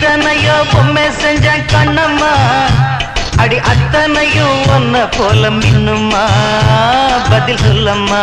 இத்தனையோ பொம்மை செஞ்ச கண்ணம்மா. அடி அத்தனையும் ஒன்ன போல மின்னுமா பதில் சொல்லம்மா.